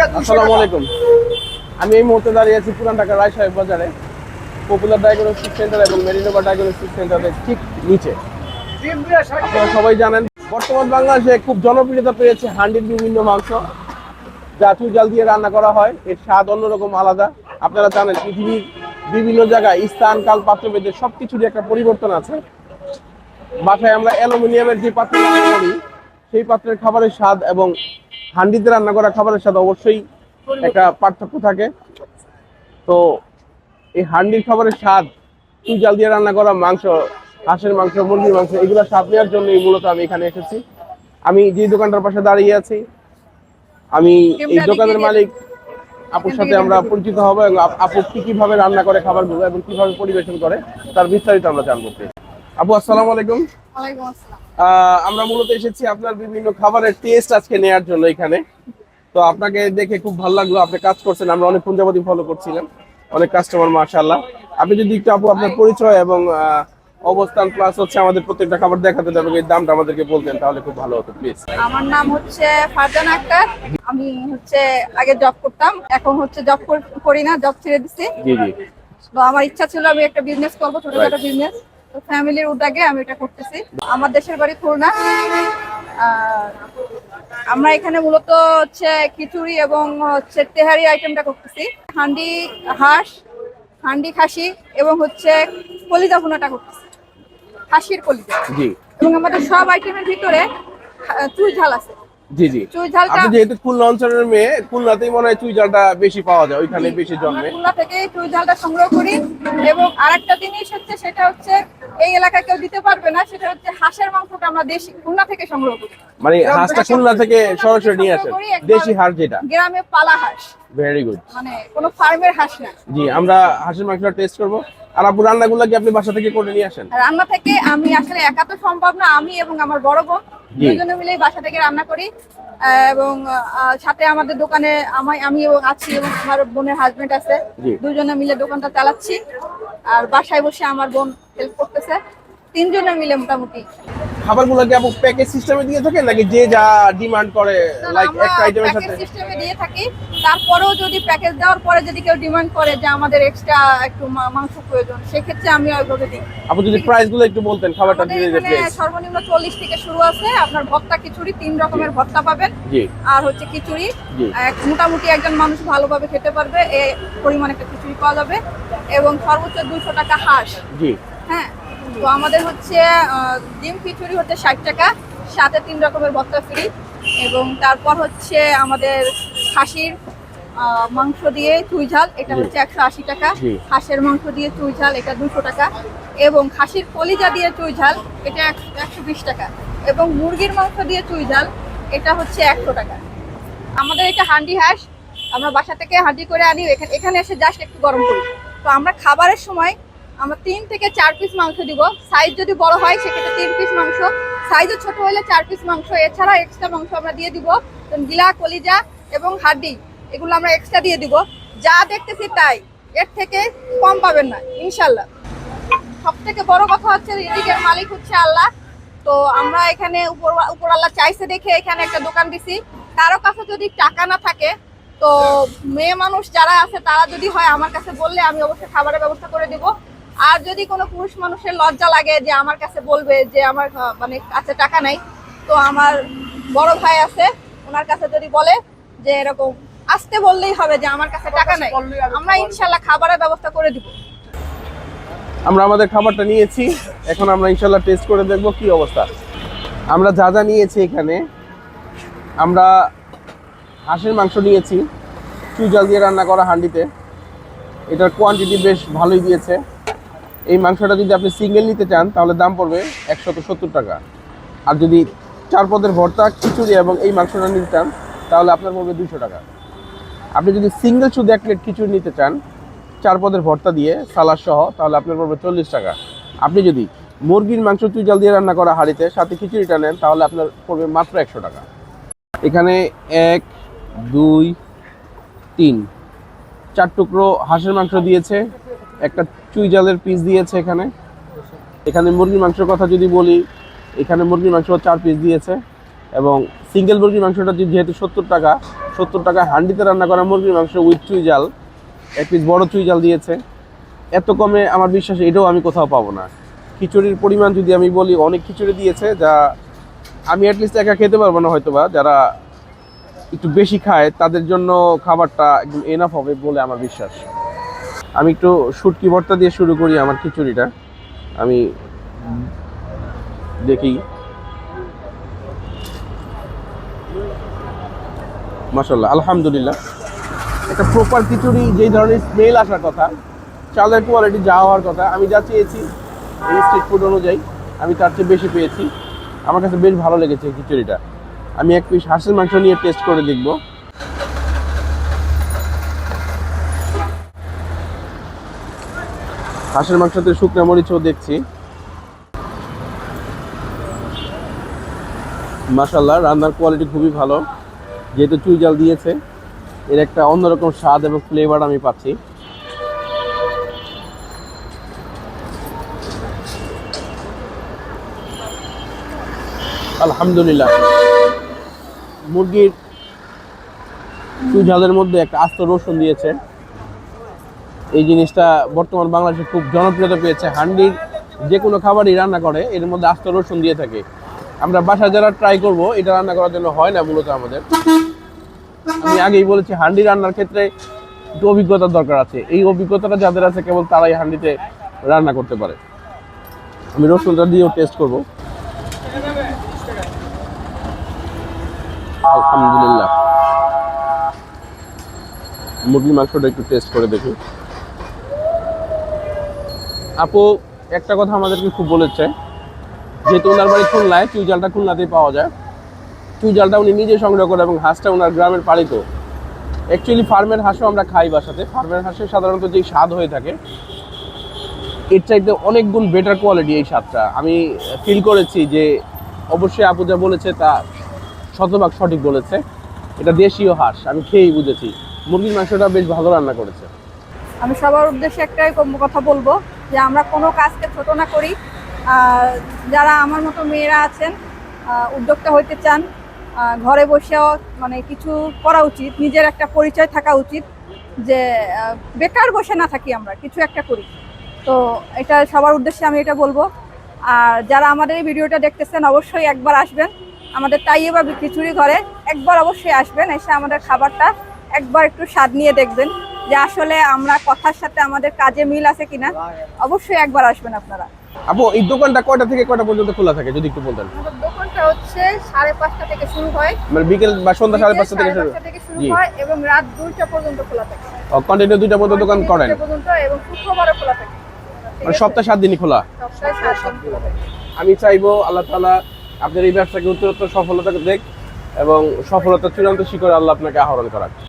আসসালামু আলাইকুম। আমি এই মুহূর্তে দাঁড়িয়ে আছি পুরান ঢাকা রায় সাহেব বাজারে। পপুলার ডায়াগনস্টিক সেন্টার এবং মেরিনোভা ডায়াগনস্টিক সেন্টারের ঠিক নিচে। আপনারা সবাই জানেন, বর্তমান বাংলাদেশে খুব জনপ্রিয়তা পেয়েছে হান্ডির বিভিন্ন মাংস। চুই জাল দিয়ে রান্না করা হয়, এর স্বাদ অন্যরকম আলাদা। আপনারা জানেন, পৃথিবীর বিভিন্ন জায়গায় স্থান, কাল পাত্র বেঁধে সব কিছুরই একটা পরিবর্তন আছে। বাসায় আমরা অ্যালুমিনিয়ামের যে পাত্র করি, সেই পাত্রের খাবারের স্বাদ এবং হান্ডিতে রান্না করা খাবারের স্বাদ অবশ্যই একটা পার্থক্য থাকে। তো এই হান্ডির খাবারের স্বাদ চুই জাল দিয়ে রান্না করা মাংস হাঁসের মাংস মুরগির মাংস এগুলো স্বাদ নেওয়ার জন্যই মূলত আমি এখানে এসেছি। আমি যে দোকানটার পাশে দাঁড়িয়ে আছি আমি এই দোকানের মালিক আপুর সাথে আমরা পরিচিত হব এবং আপ- কি কীভাবে রান্না করে খাবারগুলো এবং কীভাবে পরিবেশন করে তার বিস্তারিত আমরা জানব। আপু আসসালামু আলাইকুম। আমরা মূলত এসেছি আপনার বিভিন্ন খাবারের টেস্ট আজকে নেয়ার জন্য এখানে। তো আপনাকে দেখে খুব ভালো লাগল আপনি কাজ করছেন আমরা অনেক পঞ্জাবতী ফলো করছিলাম অনেক কাস্টমার মাশাআল্লাহ। আপনি যদি একটু আপু আপনার পরিচয় এবং অবস্থান প্লাস হচ্ছে আমাদের প্রত্যেকটা খাবার দেখাতে এবং এই দামটা আমাদেরকে বলতেন তাহলে খুব ভালো হতো প্লিজ আমার নাম হচ্ছে ফারজানা আক্তার। আমি হচ্ছে আগে জব করতাম এখন হচ্ছে জব করি না জব ছেড়ে দিছি। জি জি। তো আমার ইচ্ছা ছিল আমি একটা বিজনেস করব ছোটখাটো. বিজনেস তো ফ্যামিলির উদ্যোগে আমি এটা করতেছি। আমার দেশের বাড়ি খুলনা। আমরা এখানে মূলত হচ্ছে খিচুড়ি এবং হচ্ছে তেহারি আইটেমটা করতেছি। হান্ডি হাঁস হান্ডি খাসি এবং হচ্ছে কলিজা ভুনাটা করতেছি। খাসির কলিজা। জি। এবং আমাদের সব আইটেমের ভিতরে চুই ঝাল আছে। জি জি। চুই ঝালটা আপনি যেহেতু খুলনা অঞ্চলের মেয়ে খুলনাতেই মনে হয় চুই জালটা বেশি পাওয়া যায় ওইখানে বেশি আমরা জন্মে খুলনা থেকে চুই ঝালটা সংগ্রহ করি। এবং আরেকটা জিনিস হচ্ছে সেটা হচ্ছে এই এলাকায় কেউ দিতে পারবে না সেটা হচ্ছে হাঁসের মাংসটা আমরা দেশি খুলনা থেকে সংগ্রহ করি। মানে হাঁসটা খুলনা থেকে সরাসরি নিয়ে আসেন। দেশি হাঁস যেটা। গ্রামে পালা হাঁস। ভেরি গুড মানে কোনো ফার্মের হাঁস না। জি আমরা হাঁসের মাংসটা টেস্ট করব। আর আপু রান্নাগুলো কি আপনি বাসা থেকে করে নিয়ে আসেন? রান্না থেকে আমি আসলে একা তো সম্ভব না আমি এবং আমার বড় বোন দুজনে মিলেই বাসা থেকে রান্না করি। এবং সাথে আমাদের দোকানে আমি আমি এবং আছি এবং আমার বোনের হাজবেন্ড আছে। দুজনে মিলে দোকানটা চালাচ্ছি। আর বাসায় বসে আমার বোন হেল্প করতেছে। তিনজনে মিলে মোটামুটি। খাবারগুলো কি আপু প্যাকেজ সিস্টেমে দিয়ে থাকেন নাকি যে যা ডিমান্ড করে লাইক একটা আইটেমের প্যাকেজ সিস্টেমে দিয়ে থাকি। তারপরেও যদি প্যাকেজ দেওয়ার পরে যদি কেউ ডিমান্ড করে যে আমাদের এক্সট্রা একটু মাংস প্রয়োজন সেক্ষেত্রে আমি ওইভাবে দিই। আপু যদি প্রাইসগুলো একটু বলতেন খাবারটা দিয়ে দিতে প্লিজ সর্বনিম্ন চল্লিশ থেকে শুরু আছে। আপনার ভর্তা খিচুড়ি তিন রকমের ভর্তা পাবেন। জি। আর হচ্ছে খিচুড়ি। এক মোটামুটি একজন মানুষ ভালোভাবে খেতে পারবে এই পরিমাণে একটা খিচুড়ি পাওয়া যাবে। এবং সর্বোচ্চ দুশো টাকা হাঁস। জি। হ্যাঁ তো আমাদের হচ্ছে ডিম খিচুড়ি হচ্ছে ষাট টাকা সাথে তিন রকমের ভর্তা ফ্রি এবং তারপর হচ্ছে আমাদের খাসির মাংস দিয়ে চুই ঝাল এটা হচ্ছে একশো আশি টাকা। হাঁসের মাংস দিয়ে চুই ঝাল এটা দুশো টাকা। এবং খাসির কলিজা দিয়ে চুই ঝাল এটা একশো বিশ টাকা। এবং মুরগির মাংস দিয়ে চুই ঝাল এটা হচ্ছে একশো টাকা। আমাদের এটা হান্ডি হাঁস আমরা বাসা থেকে হান্ডি করে আনি এখানে এখানে এসে জাস্ট একটু গরম করি। তো আমরা খাবারের সময় আমরা তিন থেকে চার পিস মাংস দিব। সাইজ যদি বড় হয়, সেক্ষেত্রে তিন পিস মাংস। সাইজও ছোট হলে চার পিস মাংস। এছাড়া এক্সট্রা মাংস আমরা দিয়ে দিব। গিলা, কলিজা এবং হাড্ডি, এগুলো আমরা এক্সট্রা দিয়ে দিব। যা দেখতেছি তাই। এর থেকে কম পাবেন না ইনশাল্লাহ সব থেকে বড় কথা হচ্ছে রিজিকের মালিক হচ্ছে আল্লাহ। তো আমরা এখানে উপর উপর আল্লাহ চাইছে দেখে এখানে একটা দোকান দিছি। কারও কাছে যদি টাকা না থাকে, তো মেয়ে মানুষ যারা আছে, তারা যদি হয়, আমার কাছে বললে আমি অবশ্যই খাবারের ব্যবস্থা করে দিব। আর যদি কোনো পুরুষ মানুষের লজ্জা লাগে যে আমার কাছে বলবে যে আমার মানে কাছে টাকা নাই তো আমার বড় ভাই আছে ওনার কাছে যদি বলে যে এরকম আসতে বললেই হবে যে আমার কাছে টাকা নাই আমরা ইনশাল্লাহ খাবারের ব্যবস্থা করে দিব। আমরা আমাদের খাবারটা নিয়েছি এখন আমরা ইনশাল্লাহ টেস্ট করে দেখব কি অবস্থা। আমরা যা যা নিয়েছি এখানে আমরা হাঁসের মাংস নিয়েছি চুই জাল দিয়ে রান্না করা হান্ডিতে। এটার কোয়ান্টিটি বেশ ভালোই দিয়েছে। এই মাংসটা যদি আপনি সিঙ্গেল নিতে চান, তাহলে দাম পড়বে একশত সত্তর টাকা। আর যদি চার পদের ভর্তা, খিচুড়ি এবং এই মাংসটা নিতে চান, তাহলে আপনার পড়বে দুশো টাকা। আপনি যদি সিঙ্গেল শুধু এক প্লেট খিচুড়ি নিতে চান, চার পদের ভর্তা দিয়ে সালাদ সহ, তাহলে আপনার পড়বে চল্লিশ টাকা। আপনি যদি মুরগির মাংস চুই জাল দিয়ে রান্না করা হাঁড়িতে, সাথে খিচুড়িটা নেন, তাহলে আপনার পড়বে মাত্র একশো টাকা। এখানে এক, দুই, তিন, চার টুকরো হাঁসের মাংস দিয়েছে, একটা চুই জালের পিস দিয়েছে এখানে। এখানে মুরগির মাংসের কথা যদি বলি, এখানে মুরগির মাংস চার পিস দিয়েছে এবং সিঙ্গেল মুরগির মাংসটা যেহেতু সত্তর টাকা সত্তর টাকা হান্ডিতে রান্না করা মুরগির মাংস উইথ চুই জাল, এক পিস বড় চুই জাল দিয়েছে। এত কমে আমার বিশ্বাস এটাও আমি কোথাও পাবো না। খিচুড়ির পরিমাণ যদি আমি বলি, অনেক খিচুড়ি দিয়েছে যা আমি অ্যাটলিস্ট একা খেতে পারব না হয়তো বা যারা একটু বেশি খায়, তাদের জন্য খাবারটা একদম এনাফ হবে বলে আমার বিশ্বাস। আমি একটু শুটকি ভর্তা দিয়ে শুরু করি আমার খিচুড়িটা। আমি দেখি। মাসাল্লাহ আলহামদুলিল্লাহ। একটা প্রপার খিচুড়ি, যেই ধরনের স্মেল আসার কথা, চালের কোয়ালিটি যা হওয়ার কথা, আমি যা চেয়েছি, এই স্ট্রিট ফুড অনুযায়ী, আমি তার চেয়ে বেশি পেয়েছি। আমার কাছে বেশ ভালো লেগেছে খিচুড়িটা। আমি এক পিস হাঁসের মাংস নিয়ে টেস্ট করে দেখব। হাঁসের মাংসতে শুকনো মরিচও দেখছি। মাসাল্লাহ রান্নার কোয়ালিটি খুবই ভালো। যেহেতু চুই জাল দিয়েছে, এর একটা অন্যরকম স্বাদ এবং ফ্লেভার আমি পাচ্ছি। আলহামদুলিল্লাহ। মুরগির চুই ঝালের মধ্যে একটা আস্ত রসুন দিয়েছে। এই জিনিসটা বর্তমান বাংলাদেশে খুব জনপ্রিয়তা পেয়েছে। হান্ডির যে কোনো খাবারই রান্না করে, এর মধ্যে আস্ত রসুন দিয়ে থাকে। আমরা বাসায় যারা ট্রাই করব, এটা রান্না করার জন্য হয় না মূলত আমাদের। আমি আগেই বলেছি, হান্ডি রান্নার ক্ষেত্রে একটু অভিজ্ঞতার দরকার আছে। এই অভিজ্ঞতাটা যাদের আছে, কেবল তারাই হান্ডিতে রান্না করতে পারে। আমি রসুনটা দিয়েও টেস্ট করব। আলহামদুলিল্লাহ। মুরগি মাংসটা একটু টেস্ট করে দেখি। আপু, একটা কথা আমাদেরকে খুব বলেছে, যেহেতু ওনার বাড়ি খুলনায়, চুই জালটা খুলনাতেই পাওয়া যায়। চুই জালটা উনি নিজে সংগ্রহ করে এবং হাঁসটা ওনার গ্রামের পালিত অ্যাকচুয়ালি ফার্মের হাঁসও আমরা খাই বাসাতে। ফার্মের হাঁসের সাধারণত যেই স্বাদ হয়ে থাকে, এর চাইতে অনেক গুণ বেটার কোয়ালিটি এই স্বাদটা। আমি ফিল করেছি যে অবশ্যই আপু যা বলেছে তা শতভাগ সঠিক বলেছে। এটা দেশীয় হাঁস, আমি খেয়েই বুঝেছি। মুরগির মাংসটা বেশ ভালো রান্না করেছে। আমি সবার উদ্দেশ্যে একটাই কথা বলব যে আমরা কোনো কাজকে ছোট না করি। যারা আমার মতো মেয়েরা আছেন উদ্যোক্তা হইতে চান ঘরে বসেও মানে কিছু করা উচিত, নিজের একটা পরিচয় থাকা উচিত যে বেকার বসে না থাকি আমরা, কিছু একটা করি। তো এটা সবার উদ্দেশ্যে আমি এটা বলব। আর যারা আমাদের এই ভিডিওটা দেখতেছেন, অবশ্যই একবার আসবেন। আমাদের তাইয়ে বা খিচুড়ি ঘরে একবার অবশ্যই আসবেন, এসে আমাদের খাবারটা একবার একটু স্বাদ নিয়ে দেখবেন। যে আসলে আমরা কথার সাথে আমাদের কাজে মিল আছে কিনা অবশ্যই একবার আসবেন আপনারা। আপু এই দোকানটা কয়টা থেকে কয়টা পর্যন্ত খোলা থাকে যদি একটু বলতেন? দোকানটা হচ্ছে সাড়ে পাঁচটা থেকে শুরু হয়। মানে বিকেল বা সন্ধ্যা সাড়ে পাঁচটা থেকে শুরু। হয় এবং রাত দুইটা পর্যন্ত খোলা থাকে। কন্টিনিউ দুইটা পর্যন্ত দোকান করেন? এবং শুক্রবারও খোলা থাকে। মানে সপ্তাহে সাত দিনই খোলা? আমি চাইব আল্লাহ তাআলা আপনার এই ব্যবসাকে উত্তরোত্তর সফলতা দেখ এবং সফলতা চূড়ান্ত শিখরে আল্লাহ আপনাকে আহরণ করাক।